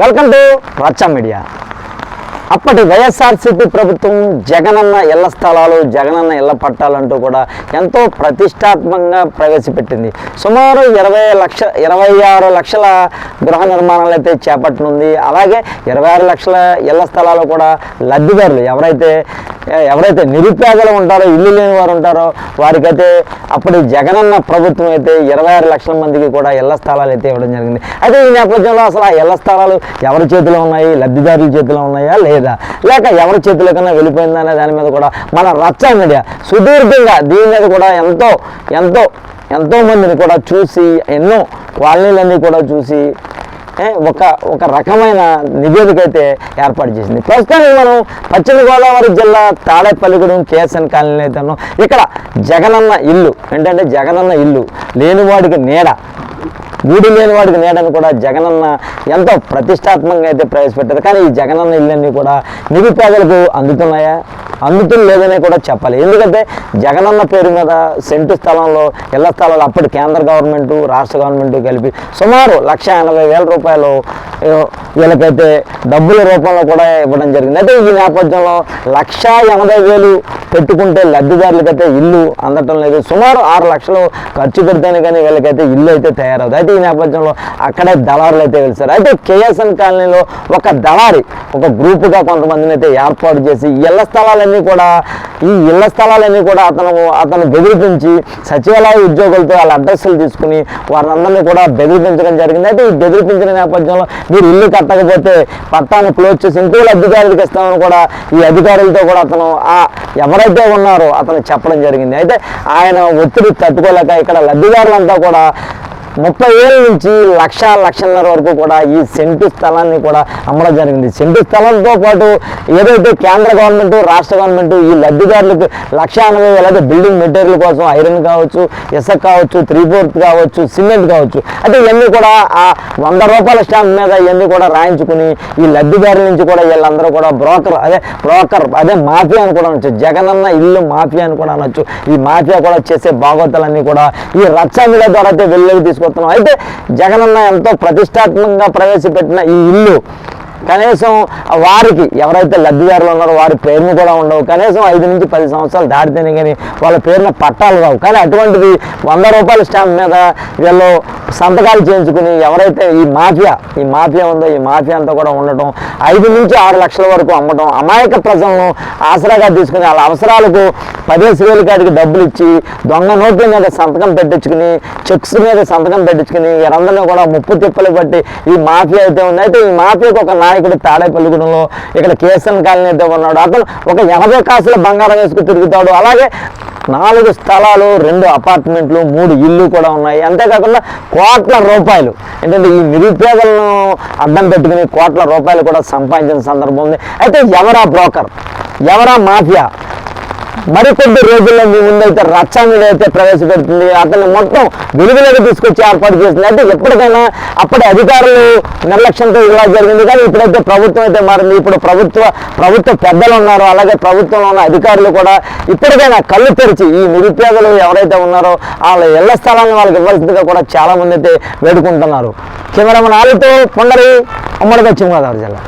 Welcome to రచ్చ media అప్పటి వైఎస్ఆర్సీపీ ప్రభుత్వం జగనన్న ఇళ్ళ స్థలాలు జగనన్న ఇళ్ళ పట్టాలంటూ కూడా ఎంతో ప్రతిష్టాత్మకంగా ప్రవేశపెట్టింది. సుమారు ఇరవై లక్ష ఇరవై ఆరు లక్షల గృహ నిర్మాణాలు అయితే చేపట్టనుంది. అలాగే ఇరవై ఆరు లక్షల ఇళ్ళ స్థలాలు కూడా లబ్ధిదారులు ఎవరైతే ఎవరైతే నిరుపేదలు ఉంటారో ఇల్లు లేని వారు ఉంటారో వారికైతే అప్పటి జగనన్న ప్రభుత్వం అయితే ఇరవై ఆరు లక్షల మందికి కూడా ఇళ్ళ స్థలాలు అయితే ఇవ్వడం జరిగింది. అయితే ఈ నేపథ్యంలో అసలు ఆ ఇళ్ళ స్థలాలు ఎవరి చేతిలో ఉన్నాయి? లబ్ధిదారుల చేతిలో ఉన్నాయా? లేదా? లేక ఎవరి చేతిలో కన్నా వెళ్ళిపోయిందా అనే దాని మీద కూడా మన రచ్చ మీడియా సుదీర్ఘంగా దీని మీద కూడా ఎంతో ఎంతో ఎంతో మందిని కూడా చూసి ఎన్నో కాలనీలన్నీ కూడా చూసి ఒక ఒక రకమైన నివేదిక అయితే ఏర్పాటు చేసింది. ప్రస్తుతానికి మనం పశ్చిమ గోదావరి జిల్లా తాడేపల్లిగూడెం కేఎస్ఎన్ కాలనీ అయితే ఇక్కడ జగనన్న ఇల్లు ఏంటంటే జగనన్న ఇల్లు లేనివాడికి నీడ గూడు లేని వాడికి నీడని కూడా జగనన్న ఎంతో ప్రతిష్టాత్మకంగా అయితే ప్రవేశపెట్టారు. కానీ ఈ జగనన్న ఇల్లన్నీ కూడా నిరుపేదలకు అందుతున్నాయా? అందుతులు లేదనే కూడా చెప్పాలి. ఎందుకంటే జగనన్న పేరు మీద సెంటు స్థలంలో ఇళ్ళ స్థలాలు అప్పటి కేంద్ర గవర్నమెంట్ రాష్ట్ర గవర్నమెంట్ కలిపి సుమారు లక్ష ఎనభై వేల రూపాయలు వీళ్ళకైతే డబ్బుల రూపంలో కూడా ఇవ్వడం జరిగింది. అయితే ఈ నేపథ్యంలో లక్ష ఎనభై వేలు పెట్టుకుంటే లబ్ధిదారులకైతే ఇల్లు అందటం లేదు. సుమారు ఆరు లక్షలు ఖర్చు పెడితేనే కానీ వీళ్ళకైతే ఇల్లు అయితే తయారవుతుంది అయితే ఈ నేపథ్యంలో అక్కడే దళారులు అయితే వెళ్తారు అయితే కేఎస్ఎన్ కాలనీలో ఒక దళారి ఒక గ్రూపుగా కొంతమందిని అయితే ఏర్పాటు చేసి ఇళ్ళ స్థలాలన్నీ కూడా ఈ ఇళ్ళ స్థలాలన్నీ కూడా అతను అతను బెదిరిపించి సచివాలయ ఉద్యోగులతో వాళ్ళ అడ్రస్లు తీసుకుని వారందరినీ కూడా బెదిరిపించడం జరిగింది. అయితే ఈ బెదిరిపించిన నేపథ్యంలో మీరు ఇల్లు కట్టకపోతే పట్టాన్ని క్లోజ్ చేసి ఇంకో అధికారులకు ఇస్తామని కూడా ఈ అధికారులతో కూడా అతను ఆ అయితే ఉన్నారో. అతను చెప్పడం జరిగింది. అయితే ఆయన ఒత్తిడి తట్టుకోలేక ఇక్కడ లబ్ధిదారులంతా కూడా ముప్పై వేల నుంచి లక్ష లక్షన్నర వరకు కూడా ఈ సెంటు స్థలాన్ని కూడా అమ్మడం జరిగింది. సెంటు స్థలంతో పాటు ఏదైతే కేంద్ర గవర్నమెంట్ రాష్ట్ర గవర్నమెంట్ ఈ లబ్ధిదారులకు లక్ష ఎనభై వేల బిల్డింగ్ మెటీరియల్ కోసం ఐరన్ కావచ్చు ఇసక్ కావచ్చు త్రీ ఫోర్త్ కావచ్చు సిమెంట్ కావచ్చు. అంటే ఇవన్నీ కూడా ఆ వంద రూపాయల స్టాంప్ మీద ఇవన్నీ కూడా రాయించుకుని ఈ లబ్ధిదారుల నుంచి కూడా వీళ్ళందరూ కూడా బ్రోకర్ అదే బ్రోకర్ అదే మాఫియా అని కూడా అనొచ్చు. జగనన్న ఇల్లు మాఫియా అని కూడా అనొచ్చు. ఈ మాఫియా కూడా చేసే బాగోతాలన్నీ కూడా ఈ రచ్చ ద్వారా అయితే వెళ్ళి చూస్తున్నాం అయితే జగనన్న ఎంతో ప్రతిష్టాత్మకంగా ప్రవేశపెట్టిన ఈ ఇల్లు కనీసం వారికి ఎవరైతే లబ్ధిదారులు ఉన్నారో వారి పేరును కూడా ఉండవు. కనీసం ఐదు నుంచి పది సంవత్సరాలు దాటితేనే కానీ వాళ్ళ పేరున పట్టాలు రావు. కానీ అటువంటిది వంద రూపాయల స్టాంప్ మీద వీళ్ళు సంతకాలు చేయించుకుని ఎవరైతే ఈ మాఫియా ఈ మాఫియా ఉందో ఈ మాఫియా అంతా కూడా ఉండటం ఐదు నుంచి ఆరు లక్షల వరకు అమ్మటం అమాయక ప్రజలను ఆసరాగా తీసుకుని వాళ్ళ అవసరాలకు పదిహేను వేల కాడికి డబ్బులు ఇచ్చి దొంగ నోట్ల మీద సంతకం పెట్టించుకుని చెక్స్ మీద సంతకం పెట్టించుకుని వీరందరినీ కూడా ముప్పు తిప్పలు పట్టి ఈ మాఫియా అయితే ఉంది. అయితే ఈ మాఫియాకు ఒక నాయకుడు తాడేపల్లిగూడెంలో ఇక్కడ కేసన్ కాలనీ అయితే ఉన్నాడు. అతను ఒక ఎనభై కాసుల బంగారం వేసుకుని తిరుగుతాడు. అలాగే నాలుగు స్థలాలు రెండు అపార్ట్మెంట్లు మూడు ఇల్లు కూడా ఉన్నాయి. అంతేకాకుండా కోట్ల రూపాయలు. ఏంటంటే ఈ నిరుపేదలను అడ్డం పెట్టుకుని కోట్ల రూపాయలు కూడా సంపాదించిన సందర్భం ఉంది. అయితే ఎవరా బ్రోకర్? ఎవరా మాఫియా? మరికొద్ది రోజుల్లో మీ ముందైతే రచ్చ అయితే ప్రవేశపెడుతుంది. అతన్ని మొత్తం వెలుగులోకి తీసుకొచ్చి ఏర్పాటు చేసింది అంటే ఎప్పటికైనా అప్పటి అధికారులు నిర్లక్ష్యంతో ఇలా జరిగింది. కానీ ఇప్పుడైతే ప్రభుత్వం అయితే మారింది. ఇప్పుడు ప్రభుత్వ ప్రభుత్వ పెద్దలు ఉన్నారు. అలాగే ప్రభుత్వంలో ఉన్న అధికారులు కూడా ఇప్పటికైనా కళ్ళు తెరిచి ఈ నిరుపేదలు ఎవరైతే ఉన్నారో వాళ్ళ ఇళ్ళ స్థలాన్ని వాళ్ళకి ఇవ్వాల్సిందిగా కూడా చాలామంది అయితే వేడుకుంటున్నారు. కెమెరామన్ ఆలుతో పొండరి ఉమ్మడి పశ్చిమ గోదావరి జిల్లా.